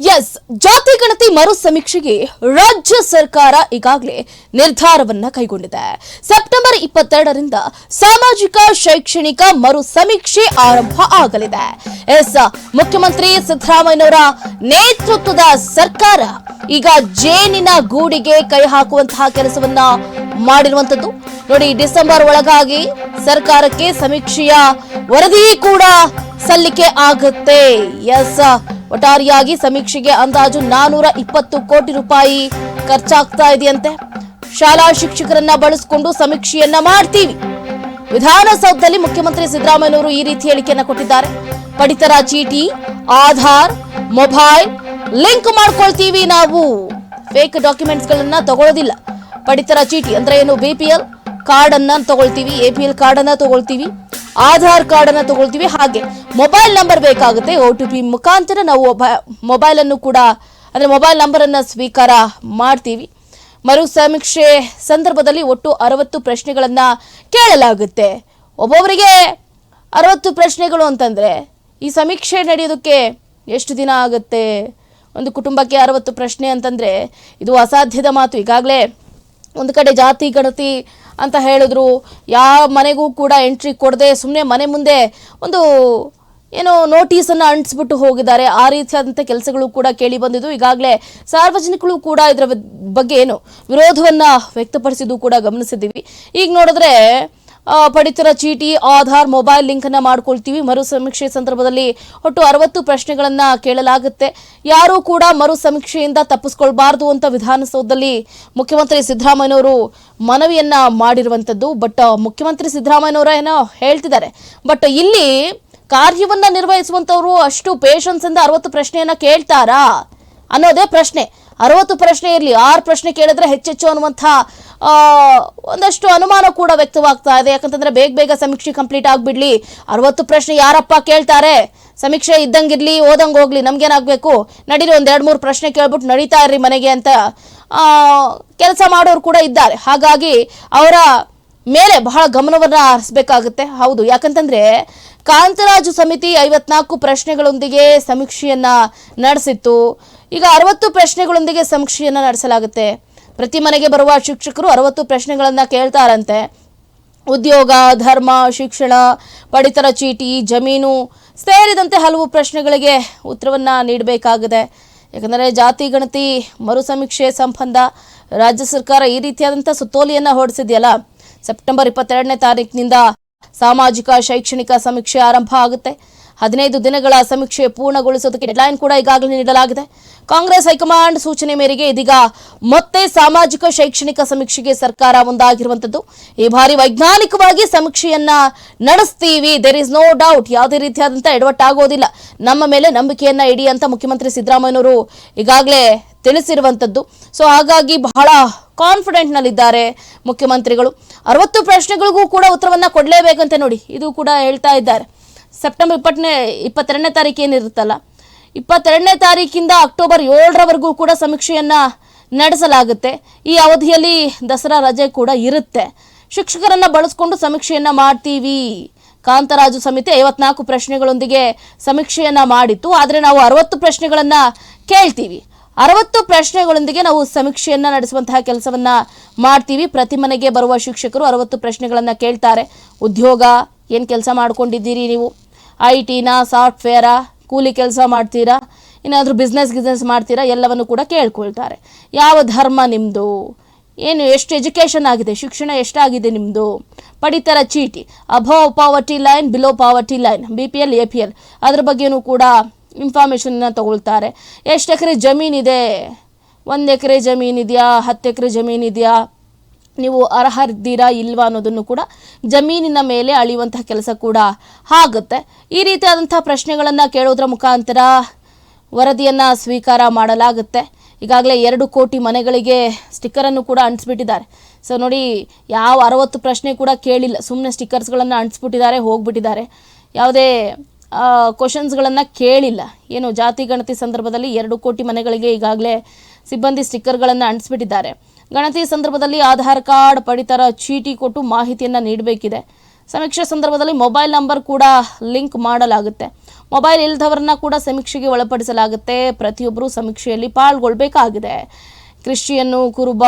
S ಜಾತಿ ಗಣತಿ ಮರು ಸಮೀಕ್ಷೆಗೆ ರಾಜ್ಯ ಸರ್ಕಾರ ಈಗಾಗಲೇ ನಿರ್ಧಾರವನ್ನ ಕೈಗೊಂಡಿದೆ. ಸೆಪ್ಟೆಂಬರ್ ಇಪ್ಪತ್ತೆರಡರಿಂದ ಸಾಮಾಜಿಕ, ಶೈಕ್ಷಣಿಕ ಮರು ಸಮೀಕ್ಷೆ ಆರಂಭ ಆಗಲಿದೆ. ಎಸ್, ಮುಖ್ಯಮಂತ್ರಿ ಸಿದ್ದರಾಮಯ್ಯನವರ ನೇತೃತ್ವದ ಸರ್ಕಾರ ಈಗ ಜೇನಿನ ಗೂಡಿಗೆ ಕೈ ಹಾಕುವಂತಹ ಕೆಲಸವನ್ನ ಮಾಡಿರುವಂತದ್ದು ನೋಡಿ, ಡಿಸೆಂಬರ್ ಒಳಗಾಗಿ ಸರ್ಕಾರಕ್ಕೆ ಸಮೀಕ್ಷೆಯ ವರದಿ ಕೂಡ ಸಲ್ಲಿಕೆ ಆಗುತ್ತೆ. ಎಸ್ ಒಟ್ಟಾರೆಯಾಗಿ ಸಮೀಕ್ಷೆಗೆ ಅಂದಾಜು ನಾನೂರ ಇಪ್ಪತ್ತು ಕೋಟಿ ರೂಪಾಯಿ ಖರ್ಚಾಗ್ತಾ ಇದೆಯಂತೆ. ಶಾಲಾ ಶಿಕ್ಷಕರನ್ನ ಬಳಸಿಕೊಂಡು ಸಮೀಕ್ಷೆಯನ್ನ ಮಾಡ್ತೀವಿ. ವಿಧಾನಸೌಧದಲ್ಲಿ ಮುಖ್ಯಮಂತ್ರಿ ಸಿದ್ದರಾಮಯ್ಯನವರು ಈ ರೀತಿ ಹೇಳಿಕೆಯನ್ನ ಕೊಟ್ಟಿದ್ದಾರೆ. ಪಡಿತರ ಚೀಟಿ, ಆಧಾರ್, ಮೊಬೈಲ್ ಲಿಂಕ್ ಮಾಡ್ಕೊಳ್ತೀವಿ ನಾವು. ಫೇಕ್ ಡಾಕ್ಯುಮೆಂಟ್ಸ್ ಗಳನ್ನ ತಗೊಳ್ಳೋದಿಲ್ಲ ಪಡಿತರ ಚೀಟಿ ಅಂದ್ರೆ ಏನು? ಬಿಪಿಎಲ್ ಕಾರ್ಡ್ ಅನ್ನ ತಗೊಳ್ತೀವಿ ಎಪಿಎಲ್ ಕಾರ್ಡ್ ಅನ್ನ ತಗೊಳ್ತೀವಿ. ಆಧಾರ್ ಕಾರ್ಡ್ ಅನ್ನ ತಗೊಳ್ತೀವಿ. ಹಾಗೆ ಮೊಬೈಲ್ ನಂಬರ್ ಬೇಕಾಗುತ್ತೆ. ಒ ಟಿ ಪಿ ಮುಖಾಂತರ ನಾವು ಮೊಬೈಲ್ ಅನ್ನು ಕೂಡ, ಅಂದ್ರೆ ಮೊಬೈಲ್ ನಂಬರ್ ಅನ್ನ ಸ್ವೀಕಾರ ಮಾಡ್ತೀವಿ. ಮರು ಸಮೀಕ್ಷೆ ಸಂದರ್ಭದಲ್ಲಿ ಒಟ್ಟು ಅರವತ್ತು ಪ್ರಶ್ನೆಗಳನ್ನ ಕೇಳಲಾಗುತ್ತೆ. ಒಬ್ಬೊಬ್ಬರಿಗೆ ಅರವತ್ತು ಪ್ರಶ್ನೆಗಳು ಅಂತಂದ್ರೆ ಈ ಸಮೀಕ್ಷೆ ನಡೆಯೋದಕ್ಕೆ ಎಷ್ಟು ದಿನ ಆಗುತ್ತೆ? ಒಂದು ಕುಟುಂಬಕ್ಕೆ ಅರವತ್ತು ಪ್ರಶ್ನೆ ಅಂತಂದ್ರೆ ಇದು ಅಸಾಧ್ಯದ ಮಾತು. ಈಗಾಗಲೇ ಒಂದು ಕಡೆ ಜಾತಿ, ಗಣತಿ ಅಂತ ಹೇಳಿದ್ರು. ಯಾವ ಮನೆಗೂ ಕೂಡ ಎಂಟ್ರಿ ಕೊಡದೆ ಸುಮ್ಮನೆ ಮನೆ ಮುಂದೆ ಒಂದು ಏನೋ ನೋಟಿಸನ್ನು ಅಂಟಿಸ್ಬಿಟ್ಟು ಹೋಗಿದ್ದಾರೆ. ಆ ರೀತಿಯಾದಂಥ ಕೆಲಸಗಳು ಕೂಡ ಕೇಳಿ ಬಂದಿದ್ದು. ಈಗಾಗಲೇ ಸಾರ್ವಜನಿಕರು ಕೂಡ ಇದರ ಬಗ್ಗೆ ಏನು ವಿರೋಧವನ್ನ ವ್ಯಕ್ತಪಡಿಸಿದ್ದು ಕೂಡ ಗಮನಿಸಿದ್ದೀವಿ. ಈಗ ನೋಡಿದ್ರೆ ಪಡಿತರ ಚೀಟಿ, ಆಧಾರ್, ಮೊಬೈಲ್ ಲಿಂಕ್ ಅನ್ನ ಮಾಡ್ಕೊಳ್ತೀವಿ. ಮರು ಸಮೀಕ್ಷೆ ಸಂದರ್ಭದಲ್ಲಿ ಒಟ್ಟು ಅರವತ್ತು ಪ್ರಶ್ನೆಗಳನ್ನ ಕೇಳಲಾಗುತ್ತೆ. ಯಾರೂ ಕೂಡ ಮರು ಸಮೀಕ್ಷೆಯಿಂದ ತಪ್ಪಿಸ್ಕೊಳ್ಬಾರದು ಅಂತ ವಿಧಾನಸೌಧದಲ್ಲಿ ಮುಖ್ಯಮಂತ್ರಿ ಸಿದ್ದರಾಮಯ್ಯನವರು ಮನವಿಯನ್ನ ಮಾಡಿರುವಂತದ್ದು. ಬಟ್ ಮುಖ್ಯಮಂತ್ರಿ ಸಿದ್ದರಾಮಯ್ಯನವರ ಏನೋ ಹೇಳ್ತಿದ್ದಾರೆ. ಬಟ್, ಇಲ್ಲಿ ಕಾರ್ಯವನ್ನ ನಿರ್ವಹಿಸುವಂತವರು ಅಷ್ಟು ಪೇಷನ್ಸ್ ಇಂದ ಅರವತ್ತು ಪ್ರಶ್ನೆಯನ್ನ ಕೇಳ್ತಾರಾ ಅನ್ನೋದೇ ಪ್ರಶ್ನೆ. ಅರವತ್ತು ಪ್ರಶ್ನೆ ಇರಲಿ, ಆರು ಪ್ರಶ್ನೆ ಕೇಳಿದ್ರೆ ಹೆಚ್ಚೆಚ್ಚು ಅನ್ನುವಂಥ ಒಂದಷ್ಟು ಅನುಮಾನ ಕೂಡ ವ್ಯಕ್ತವಾಗ್ತಾ ಇದೆ. ಯಾಕಂತಂದ್ರೆ ಬೇಗ ಬೇಗ ಸಮೀಕ್ಷೆ ಕಂಪ್ಲೀಟ್ ಆಗ್ಬಿಡ್ಲಿ. ಅರವತ್ತು ಪ್ರಶ್ನೆ ಯಾರಪ್ಪ ಕೇಳ್ತಾರೆ? ಸಮೀಕ್ಷೆ ಇದ್ದಂಗಿರ್ಲಿ, ಓದಂಗ್ ಹೋಗ್ಲಿ, ನಮ್ಗೇನಾಗಬೇಕು? ನಡೀರಿ, ಒಂದ್ ಎರಡ್ ಮೂರು ಪ್ರಶ್ನೆ ಕೇಳ್ಬಿಟ್ಟು ನಡೀತಾ ಇರ್ರಿ ಮನೆಗೆ ಅಂತ ಕೆಲಸ ಮಾಡೋರು ಕೂಡ ಇದ್ದಾರೆ. ಹಾಗಾಗಿ ಅವರ ಮೇಲೆ ಬಹಳ ಗಮನವನ್ನು ಹರಿಸಬೇಕಾಗುತ್ತೆ. ಹೌದು, ಯಾಕಂತಂದ್ರೆ ಕಾಂತರಾಜು ಸಮಿತಿ ಐವತ್ನಾಲ್ಕು ಪ್ರಶ್ನೆಗಳೊಂದಿಗೆ ಸಮೀಕ್ಷೆಯನ್ನ ನಡೆಸಿತ್ತು. ಈಗ ಅರವತ್ತು ಪ್ರಶ್ನೆಗಳೊಂದಿಗೆ ಸಮೀಕ್ಷೆಯನ್ನ ನಡೆಸಲಾಗುತ್ತೆ. ಪ್ರತಿ ಮನೆಗೆ ಬರುವ ಶಿಕ್ಷಕರು ಅರವತ್ತು ಪ್ರಶ್ನೆಗಳನ್ನು ಕೇಳ್ತಾರಂತೆ. ಉದ್ಯೋಗ, ಧರ್ಮ, ಶಿಕ್ಷಣ, ಪಡಿತರ ಚೀಟಿ, ಜಮೀನು ಸೇರಿದಂತೆ ಹಲವು ಪ್ರಶ್ನೆಗಳಿಗೆ ಉತ್ತರವನ್ನು ನೀಡಬೇಕಾಗಿದೆ. ಯಾಕಂದರೆ ಜಾತಿ, ಗಣತಿ ಮರು ಸಮೀಕ್ಷೆ ಸಂಬಂಧ ರಾಜ್ಯ ಸರ್ಕಾರ ಈ ರೀತಿಯಾದಂಥ ಸುತ್ತೋಲೆಯನ್ನು ಹೊರಡಿಸಿದೆಯಲ್ಲ ಸೆಪ್ಟೆಂಬರ್ ಇಪ್ಪತ್ತೆರಡನೇ ತಾರೀಕಿನಿಂದ ಸಾಮಾಜಿಕ, ಶೈಕ್ಷಣಿಕ ಸಮೀಕ್ಷೆ ಆರಂಭ ಆಗುತ್ತೆ. ಹದಿನೈದು ದಿನಗಳ ಸಮೀಕ್ಷೆ ಪೂರ್ಣಗೊಳಿಸೋದಕ್ಕೆ ಡೆಡ್ಲೈನ್ ಕೂಡ ಈಗಾಗಲೇ ನೀಡಲಾಗಿದೆ. ಕಾಂಗ್ರೆಸ್ ಹೈಕಮಾಂಡ್ ಸೂಚನೆ ಮೇರೆಗೆ ಇದೀಗ ಮತ್ತೆ ಸಾಮಾಜಿಕ, ಶೈಕ್ಷಣಿಕ ಸಮೀಕ್ಷೆಗೆ ಸರ್ಕಾರ ಮುಂದಾಗಿರುವಂತದ್ದು ಈ ಬಾರಿ ವೈಜ್ಞಾನಿಕವಾಗಿ ಸಮೀಕ್ಷೆಯನ್ನ ನಡೆಸ್ತೀವಿ. ದೇರ್ ಇಸ್ ನೋ ಡೌಟ್ ಯಾವುದೇ ರೀತಿಯಾದಂಥ ಎಡವಟ್ಟಾಗೋದಿಲ್ಲ ನಮ್ಮ ಮೇಲೆ ನಂಬಿಕೆಯನ್ನ ಇಡಿ ಅಂತ ಮುಖ್ಯಮಂತ್ರಿ ಸಿದ್ದರಾಮಯ್ಯನವರು ಈಗಾಗಲೇ ತಿಳಿಸಿರುವಂತದ್ದು ಸೊ ಹಾಗಾಗಿ ಬಹಳ ಕಾನ್ಫಿಡೆಂಟ್ ನಲ್ಲಿದ್ದಾರೆ ಮುಖ್ಯಮಂತ್ರಿಗಳು. ಅರವತ್ತು ಪ್ರಶ್ನೆಗಳಿಗೂ ಕೂಡ ಉತ್ತರವನ್ನ ಕೊಡಲೇಬೇಕಂತೆ ನೋಡಿ. ಇದು ಕೂಡ ಹೇಳ್ತಾ ಇದ್ದಾರೆ. ಸೆಪ್ಟೆಂಬರ್ ಇಪ್ಪತ್ತನೇ, ಇಪ್ಪತ್ತೆರಡನೇ ತಾರೀಕು ಏನಿರುತ್ತಲ್ಲ, ಇಪ್ಪತ್ತೆರಡನೇ ತಾರೀಕಿಂದ ಅಕ್ಟೋಬರ್ ಏಳರವರೆಗೂ ಕೂಡ ಸಮೀಕ್ಷೆಯನ್ನು ನಡೆಸಲಾಗುತ್ತೆ. ಈ ಅವಧಿಯಲ್ಲಿ ದಸರಾ ರಜೆ ಕೂಡ ಇರುತ್ತೆ. ಶಿಕ್ಷಕರನ್ನು ಬಳಸ್ಕೊಂಡು ಸಮೀಕ್ಷೆಯನ್ನು ಮಾಡ್ತೀವಿ. ಕಾಂತರಾಜು ಸಮಿತಿ ಐವತ್ನಾಲ್ಕು ಪ್ರಶ್ನೆಗಳೊಂದಿಗೆ ಸಮೀಕ್ಷೆಯನ್ನು ಮಾಡಿತ್ತು. ಆದರೆ ನಾವು ಅರವತ್ತು ಪ್ರಶ್ನೆಗಳನ್ನು ಕೇಳ್ತೀವಿ. ಅರವತ್ತು ಪ್ರಶ್ನೆಗಳೊಂದಿಗೆ ನಾವು ಸಮೀಕ್ಷೆಯನ್ನು ನಡೆಸುವಂತಹ ಕೆಲಸವನ್ನು ಮಾಡ್ತೀವಿ. ಪ್ರತಿ ಮನೆಗೆ ಬರುವ ಶಿಕ್ಷಕರು ಅರವತ್ತು ಪ್ರಶ್ನೆಗಳನ್ನು ಕೇಳ್ತಾರೆ. ಉದ್ಯೋಗ ಏನು ಕೆಲಸ ಮಾಡ್ಕೊಂಡಿದ್ದೀರಿ ನೀವು? ಐ ಟಿನ ಸಾಫ್ಟ್ವೇರಾ, ಕೂಲಿ ಕೆಲಸ ಮಾಡ್ತೀರಾ? ಏನಾದರೂ ಬಿಸ್ನೆಸ್ ಗಿಸ್ನೆಸ್ ಮಾಡ್ತೀರಾ? ಎಲ್ಲವನ್ನು ಕೂಡ ಕೇಳ್ಕೊಳ್ತಾರೆ. ಯಾವ ಧರ್ಮ ನಿಮ್ಮದು ಏನು ಎಷ್ಟು ಎಜುಕೇಷನ್ ಆಗಿದೆ? ಶಿಕ್ಷಣ ಎಷ್ಟಾಗಿದೆ ನಿಮ್ಮದು ಪಡಿತರ ಚೀಟಿ above poverty line below poverty line B P L A P L ಅದ್ರ ಬಗ್ಗೆನೂ ಕೂಡ ಇನ್ಫಾರ್ಮೇಷನ್ನ ತಗೊಳ್ತಾರೆ. ಎಷ್ಟು ಎಕರೆ ಜಮೀನಿದೆ? ಒಂದು ಎಕರೆ ಜಮೀನಿದೆಯಾ? ಹತ್ತು ಎಕರೆ ಜಮೀನಿದೆಯಾ? ನೀವು ಅರ್ಹರಿದ್ದೀರಾ ಇಲ್ವಾ ಅನ್ನೋದನ್ನು ಕೂಡ ಜಮೀನಿನ ಮೇಲೆ ಅಳೆಯುವಂತಹ ಕೆಲಸ ಕೂಡ ಆಗುತ್ತೆ. ಈ ರೀತಿಯಾದಂತಹ ಪ್ರಶ್ನೆಗಳನ್ನು ಕೇಳೋದ್ರ ಮುಖಾಂತರ ವರದಿಯನ್ನು ಸ್ವೀಕಾರ ಮಾಡಲಾಗುತ್ತೆ. ಈಗಾಗಲೇ ಎರಡು ಕೋಟಿ ಮನೆಗಳಿಗೆ ಸ್ಟಿಕ್ಕರನ್ನು ಕೂಡ ಅಂಟಿಸ್ಬಿಟ್ಟಿದ್ದಾರೆ. ಸೊ ನೋಡಿ, ಯಾವ ಅರವತ್ತು ಪ್ರಶ್ನೆ ಕೂಡ ಕೇಳಿಲ್ಲ. ಸುಮ್ಮನೆ ಸ್ಟಿಕ್ಕರ್ಸ್ಗಳನ್ನು ಅಂಟಿಸ್ಬಿಟ್ಟಿದ್ದಾರೆ, ಹೋಗ್ಬಿಟ್ಟಿದ್ದಾರೆ. ಯಾವುದೇ ಕ್ವಶನ್ಸ್ಗಳನ್ನು ಕೇಳಿಲ್ಲ. ಏನು, ಜಾತಿ, ಗಣತಿ ಸಂದರ್ಭದಲ್ಲಿ ಎರಡು ಕೋಟಿ ಮನೆಗಳಿಗೆ ಈಗಾಗಲೇ ಸಿಬ್ಬಂದಿ ಸ್ಟಿಕ್ಕರ್ಗಳನ್ನು ಅಂಟಿಸ್ಬಿಟ್ಟಿದ್ದಾರೆ. ಗಣತಿ ಸಂದರ್ಭದಲ್ಲಿ ಆಧಾರ್ ಕಾರ್ಡ್ ಪಡಿತರ ಚೀಟಿ ಕೊಟ್ಟು ಮಾಹಿತಿಯನ್ನು ನೀಡಬೇಕಿದೆ. ಸಮೀಕ್ಷೆ ಸಂದರ್ಭದಲ್ಲಿ ಮೊಬೈಲ್ ನಂಬರ್ ಕೂಡ ಲಿಂಕ್ ಮಾಡಲಾಗುತ್ತೆ. ಮೊಬೈಲ್ ಇಲ್ಲದವರನ್ನ ಕೂಡ ಸಮೀಕ್ಷೆಗೆ ಒಳಪಡಿಸಲಾಗುತ್ತೆ. ಪ್ರತಿಯೊಬ್ಬರು ಸಮೀಕ್ಷೆಯಲ್ಲಿ ಪಾಲ್ಗೊಳ್ಬೇಕಾಗಿದೆ. ಕ್ರಿಶ್ಚಿಯನ್ನು ಕುರುಬ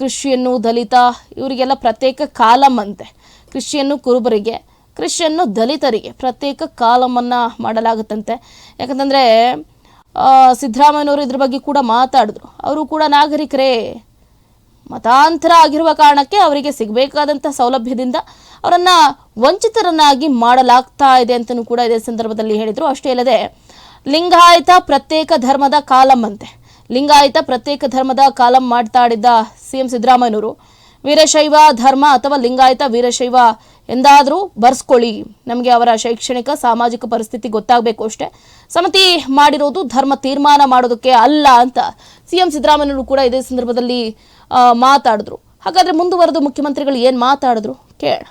ಕೃಷಿಯನ್ನು ದಲಿತ ಇವರಿಗೆಲ್ಲ ಪ್ರತ್ಯೇಕ ಕಾಲಂ ಅಂತೆ ಕ್ರಿಶ್ಚಿಯನ್ನು ಕುರುಬರಿಗೆ ಕ್ರಿಶ್ಚಿಯನ್ನು ದಲಿತರಿಗೆ ಪ್ರತ್ಯೇಕ ಕಾಲಮನ್ನು ಮಾಡಲಾಗುತ್ತಂತೆ. ಯಾಕಂತಂದರೆ ಸಿದ್ದರಾಮಯ್ಯನವರು ಇದ್ರ ಬಗ್ಗೆ ಕೂಡ ಮಾತಾಡಿದ್ರು. ಅವರು ಕೂಡ ನಾಗರಿಕರೇ. ಮತಾಂತರ ಆಗಿರುವ ಕಾರಣಕ್ಕೆ ಅವರಿಗೆ ಸಿಗಬೇಕಾದಂಥ ಸೌಲಭ್ಯದಿಂದ ಅವರನ್ನು ವಂಚಿತರನ್ನಾಗಿ ಮಾಡಲಾಗ್ತಾ ಇದೆ ಅಂತಲೂ ಕೂಡ ಇದೇ ಸಂದರ್ಭದಲ್ಲಿ ಹೇಳಿದರು. ಅಷ್ಟೇ ಅಲ್ಲದೆ, ಲಿಂಗಾಯತ ಪ್ರತ್ಯೇಕ ಧರ್ಮದ ಕಾಲಂ ಅಂತೆ. ಲಿಂಗಾಯತ ಪ್ರತ್ಯೇಕ ಧರ್ಮದ ಕಾಲಂ ಮಾಡ್ತಾಡಿದ್ದ ಸಿ ಎಂ ಸಿದ್ದರಾಮಯ್ಯನವರು ವೀರಶೈವ ಧರ್ಮ ಅಥವಾ ಲಿಂಗಾಯತ ವೀರಶೈವ ಎಂದಾದರೂ ಬರ್ಸ್ಕೊಳ್ಳಿ. ನಮಗೆ ಅವರ ಶೈಕ್ಷಣಿಕ ಸಾಮಾಜಿಕ ಪರಿಸ್ಥಿತಿ ಗೊತ್ತಾಗಬೇಕು ಅಷ್ಟೇ. ಸಮಿತಿ ಮಾಡಿರೋದು ಧರ್ಮ ತೀರ್ಮಾನ ಮಾಡೋದಕ್ಕೆ ಅಲ್ಲ ಅಂತ ಸಿಎಂ ಸಿದ್ದರಾಮಯ್ಯನವರು ಕೂಡ ಇದೇ ಸಂದರ್ಭದಲ್ಲಿ ಮಾತಾಡಿದ್ರು. ಹಾಗಾದ್ರೆ ಮುಂದುವರೆದು ಮುಖ್ಯಮಂತ್ರಿಗಳು ಏನು ಮಾತಾಡಿದ್ರು? ಕೇಳ.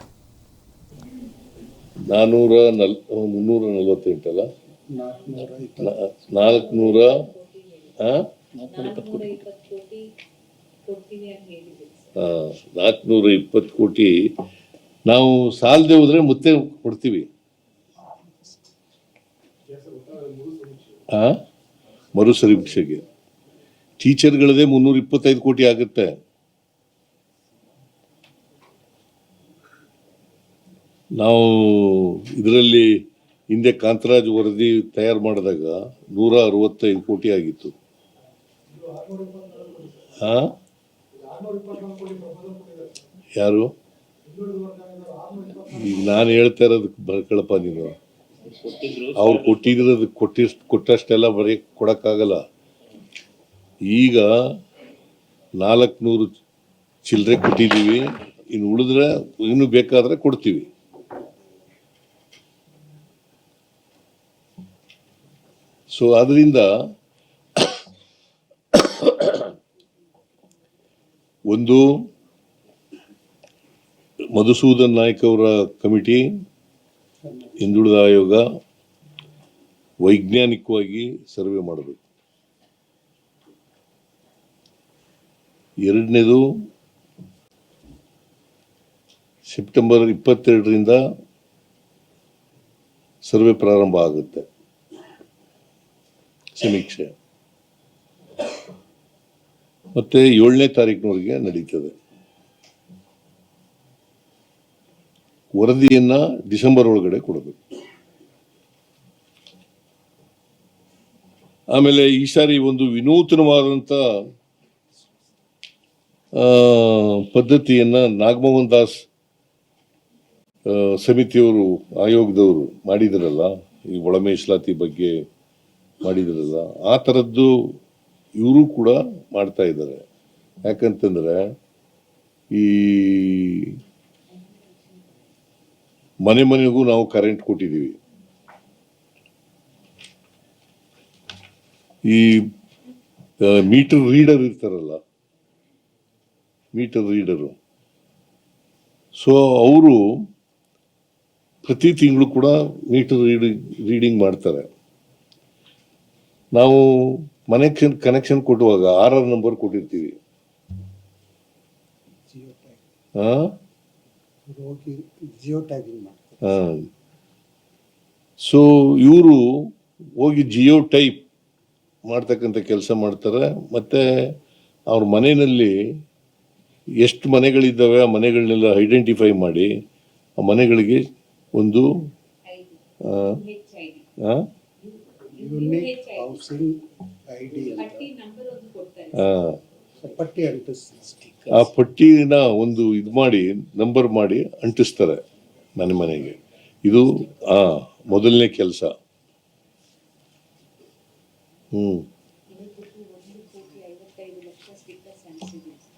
ನಾನ್ನೂರ ನಲ್ ಮುನ್ನೂರ ನಲವತ್ತೆಂಟಲ್ಲ? ನಾಲ್ಕುನೂರ ನಾಲ್ಕುನೂರ ಇಪ್ಪತ್ತು ಕೋಟಿ ನಾವು ಸಾಲದೆ ಹೋದ್ರೆ ಮತ್ತೆ ಕೊಡ್ತೀವಿ. ಮರು ಸಮೀಕ್ಷೆಗೆ ಟೀಚರ್ಗಳದೇ ಮುನ್ನೂರ ಇಪ್ಪತ್ತೈದು ಕೋಟಿ ಆಗುತ್ತೆ. ನಾವು ಇದರಲ್ಲಿ ಹಿಂದೆ ಕಾಂತರಾಜ್ ವರದಿ ತಯಾರು ಮಾಡಿದಾಗ ನೂರ ಅರವತ್ತೈದು ಕೋಟಿ ಆಗಿತ್ತು. ಹಾ ಯಾರು? ನಾನು ಹೇಳ್ತಾ ಇರೋದು ಬರ್ಕೊಳಪ್ಪ ನೀನು. ಅವ್ರು ಕೊಟ್ಟಿದ್ರದ ಕೊಟ್ಟಿಷ್ಟು ಕೊಟ್ಟಷ್ಟೆಲ್ಲ ಬರೀ ಕೊಡಕ್ಕಾಗಲ್ಲ. ಈಗ ನಾಲ್ಕುನೂರು ಚಿಲ್ಲರೆ ಕೊಟ್ಟಿದ್ದೀವಿ. ಇನ್ನು ಉಳಿದ್ರೆ ಇನ್ನು ಬೇಕಾದ್ರೆ ಕೊಡ್ತೀವಿ. ಸೊ ಅದರಿಂದ ಒಂದು ಮಧುಸೂದನ್ ನಾಯ್ಕ ಅವರ ಕಮಿಟಿ, ಹಿಂದುಳಿದ ಆಯೋಗ ವೈಜ್ಞಾನಿಕವಾಗಿ ಸರ್ವೆ ಮಾಡಬೇಕು. ಎರಡನೇದು ಸೆಪ್ಟೆಂಬರ್ ಇಪ್ಪತ್ತೆರಡರಿಂದ ಸರ್ವೆ ಪ್ರಾರಂಭ ಆಗುತ್ತೆ. ಸಮೀಕ್ಷೆ. ಮತ್ತೆ ಏಳನೇ ತಾರೀಕಿನವರೆಗೆ ನಡೀತದೆ. ವರದಿಯನ್ನ ಡಿಸೆಂಬರ್ ಒಳಗಡೆ ಕೊಡಬೇಕು. ಆಮೇಲೆ ಈ ಸಾರಿ ಒಂದು ವಿನೂತನವಾದಂತ ಪದ್ಧತಿಯನ್ನ ನಾಗಮೋಹನ್ ದಾಸ್ ಸಮಿತಿಯವರು, ಆಯೋಗದವರು ಮಾಡಿದ್ರಲ್ಲ, ಈ ಒಳ ಬಗ್ಗೆ ಮಾಡಿದ್ರಲ್ಲ, ಆ ಥರದ್ದು ಇವರು ಕೂಡ ಮಾಡ್ತಾ ಇದ್ದಾರೆ. ಯಾಕಂತಂದ್ರೆ ಈ ಮನೆ ಮನೆಗೂ ನಾವು ಕರೆಂಟ್ ಕೊಟ್ಟಿದ್ದೀವಿ. ಈ ಮೀಟರ್ ರೀಡರ್ ಇರ್ತಾರಲ್ಲ ಮೀಟರ್ ರೀಡರು ಸೊ ಅವರು ಪ್ರತಿ ತಿಂಗಳು ಕೂಡ ಮೀಟರ್ ರೀಡಿಂಗ್ ರೀಡಿಂಗ್ ಮಾಡ್ತಾರೆ. ನಾವು ಮನೆ ಕನೆಕ್ಷನ್ ಕೊಡುವಾಗ ಆರ್ ಆರ್ ನಂಬರ್ ಕೊಟ್ಟಿರ್ತೀವಿ. ಹಾ ಹೋಗಿ ಜಿಯೋ ಟ್ಯಾಗಿಂಗ್ ಮಾಡ್ತಾರೆ. ಹಾ. ಸೊ ಇವರು ಹೋಗಿ ಜಿಯೋ ಟೈಪ್ ಮಾಡ್ತಕ್ಕಂಥ ಕೆಲಸ ಮಾಡ್ತಾರೆ. ಮತ್ತೆ ಅವ್ರ ಮನೆಯಲ್ಲಿ ಎಷ್ಟು ಮನೆಗಳಿದ್ದಾವೆ ಆ ಮನೆಗಳನ್ನೆಲ್ಲ ಐಡೆಂಟಿಫೈ ಮಾಡಿ ಆ ಮನೆಗಳಿಗೆ ಒಂದು ಹಾಂ ಯೂನಿಕ್ ಹೌಸಿಂಗ್ ಐ ಡಿ ಅಂತ. ಆ, ಪಟ್ಟಿ ಅಂಟಿಸ್ತಾರೆ ಆ ಪಟ್ಟಿನ ಒಂದು ಇದು ಮಾಡಿ ನಂಬರ್ ಮಾಡಿ ಅಂಟಿಸ್ತಾರೆ ಮನೆ ಮನೆಗೆ. ಇದು ಆ ಮೊದಲನೇ ಕೆಲಸ. ಹ್ಮ್.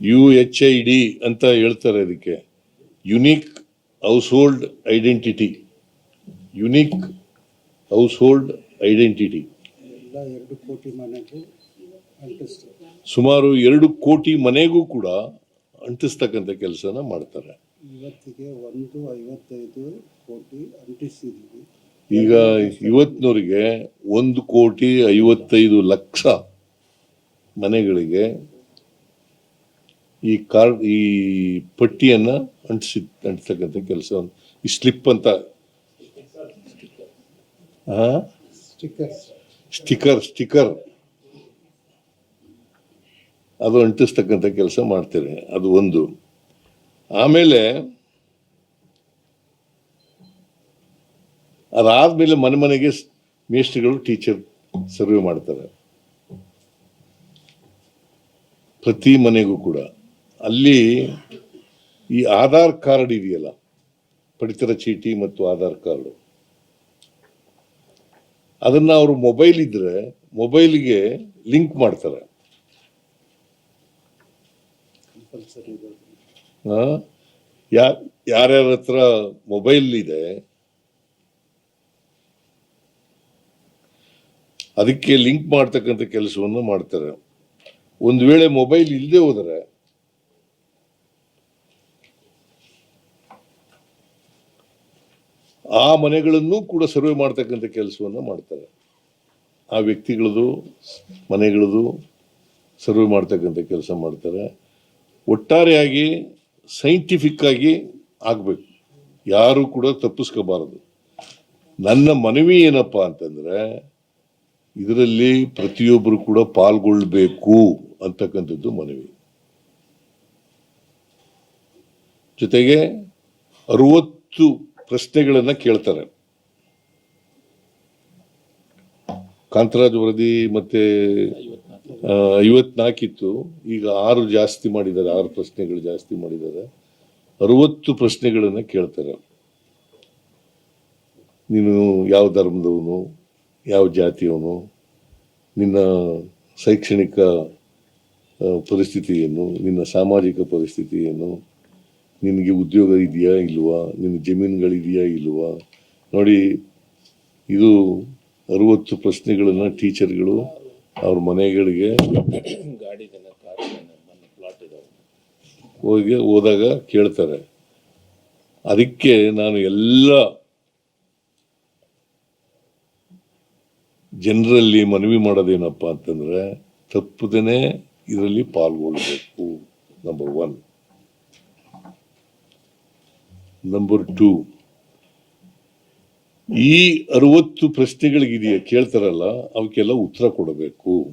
ಯು ಎಚ್ ಐ ಡಿ ಅಂತ ಹೇಳ್ತಾರೆ ಅದಕ್ಕೆ unique household identity unique household identity ಸುಮಾರು ಎರಡು ಕೋಟಿ ಮನೆಗೂ ಕೂಡ ಅಂಟಿಸ್ತಕ್ಕಂಥ ಕೆಲಸನ ಮಾಡ್ತಾರೆ. ಇವತ್ತಿಗೆ ಒಂದು ಐವತ್ತೈದು ಕೋಟಿ ಅಂಟಿಸಿದ್ದೀವಿ ಈಗ ಇವತ್ತಿನವರಿಗೆ ಒಂದು ಕೋಟಿ ಐವತ್ತೈದು ಲಕ್ಷ ಮನೆಗಳಿಗೆ ಈ ಕಾರ್ಡ್ ಈ ಪಟ್ಟಿಯನ್ನ ಅಂಟಿಸಿ ಅಂಟಿಸ್ತಕ್ಕಂಥ ಕೆಲಸ ಈ ಸ್ಲಿಪ್ ಅಂತ? ಸ್ಟಿಕರ್ ಸ್ಟಿಕರ್ ಅದು ಅಂಟಿಸ್ತಕ್ಕಂಥ ಕೆಲಸ ಮಾಡ್ತೇನೆ ಅದು ಒಂದು. ಆಮೇಲೆ ಅದಾದ್ಮೇಲೆ ಮನೆ ಮನೆಗೆ ಮೇಸ್ಟ್ರಿಗಳು ಟೀಚರ್ ಸರ್ವೆ ಮಾಡ್ತಾರೆ. ಪ್ರತಿ ಮನೆಗೂ ಕೂಡ. ಅಲ್ಲಿ ಈ ಆಧಾರ್ ಕಾರ್ಡ್ ಇದೆಯಲ್ಲ, ಪಡಿತರ ಚೀಟಿ ಮತ್ತು ಆಧಾರ್ ಕಾರ್ಡ್. ಅದನ್ನ ಅವರು ಮೊಬೈಲ್ ಇದ್ರೆ ಮೊಬೈಲ್ಗೆ ಲಿಂಕ್ ಮಾಡ್ತಾರೆ. ಯಾರ್ಯಾರ ಹತ್ರ ಮೊಬೈಲ್ ಇದೆ ಅದಕ್ಕೆ ಲಿಂಕ್ ಮಾಡ್ತಕ್ಕಂಥ ಕೆಲಸವನ್ನು ಮಾಡ್ತಾರೆ. ಒಂದು ವೇಳೆ ಮೊಬೈಲ್ ಇಲ್ಲದೆ ಹೋದರೆ ಆ ಮನೆಗಳನ್ನು ಕೂಡ ಸರ್ವೆ ಮಾಡ್ತಕ್ಕಂಥ ಕೆಲಸವನ್ನು ಮಾಡ್ತಾರೆ. ಆ ವ್ಯಕ್ತಿಗಳದು ಮನೆಗಳದು ಸರ್ವೆ ಮಾಡ್ತಕ್ಕಂಥ ಕೆಲಸ ಮಾಡ್ತಾರೆ. ಒಟ್ಟಾರೆಯಾಗಿ ಸೈಂಟಿಫಿಕ್ ಆಗಿ ಆಗ್ಬೇಕು. ಯಾರು ಕೂಡ ತಪ್ಪಿಸ್ಕೋಬಾರದು. ನನ್ನ ಮನವಿ ಏನಪ್ಪ ಅಂತಂದ್ರೆ, ಇದರಲ್ಲಿ ಪ್ರತಿಯೊಬ್ಬರು ಕೂಡ ಪಾಲ್ಗೊಳ್ಬೇಕು ಅಂತಕ್ಕಂಥದ್ದು ಮನವಿ. ಜೊತೆಗೆ ಅರವತ್ತು ಪ್ರಶ್ನೆಗಳನ್ನ ಕೇಳ್ತಾರೆ. ಕಾಂತರಾಜ್ ವರದಿ ಮತ್ತೆ ಐವತ್ನಾಲ್ಕಿತ್ತು ಈಗ ಆರು ಜಾಸ್ತಿ ಮಾಡಿದ್ದಾರೆ, ಆರು ಪ್ರಶ್ನೆಗಳು ಜಾಸ್ತಿ ಮಾಡಿದ್ದಾರೆ. ಅರವತ್ತು ಪ್ರಶ್ನೆಗಳನ್ನ ಕೇಳ್ತಾರೆ. ನೀನು ಯಾವ ಧರ್ಮದವನು, ಯಾವ ಜಾತಿಯವನು, ನಿನ್ನ ಶೈಕ್ಷಣಿಕ ಪರಿಸ್ಥಿತಿ ಏನು ನಿನ್ನ ಸಾಮಾಜಿಕ ಪರಿಸ್ಥಿತಿ ಏನು ನಿನಗೆ ಉದ್ಯೋಗ ಇದೆಯಾ ಇಲ್ವಾ? ನಿನ್ನ ಜಮೀನುಗಳಿದೆಯಾ ಇಲ್ವಾ? ನೋಡಿ, ಇದು ಅರವತ್ತು ಪ್ರಶ್ನೆಗಳನ್ನು ಟೀಚರ್ಗಳು ಅವ್ರ ಮನೆಗಳಿಗೆ ಹೋಗಿ ಹೋದಾಗ ಕೇಳ್ತಾರೆ. ಅದಕ್ಕೆ ನಾನು ಎಲ್ಲ ಜನರಲ್ಲಿ ಮನವಿ ಮಾಡೋದೇನಪ್ಪ ಅಂತಂದರೆ ತಪ್ಪದೇ ಇದರಲ್ಲಿ ಪಾಲ್ಗೊಳ್ಬೇಕು ನಂಬರ್ ಒನ್ ನಂಬರ್ ಟೂ ಈ ಅರವತ್ತು ಪ್ರಶ್ನೆಗಳಿಗಿದೆಯಾ ಕೇಳ್ತಾರಲ್ಲ ಅವಕ್ಕೆಲ್ಲ ಉತ್ತರ ಕೊಡಬೇಕು.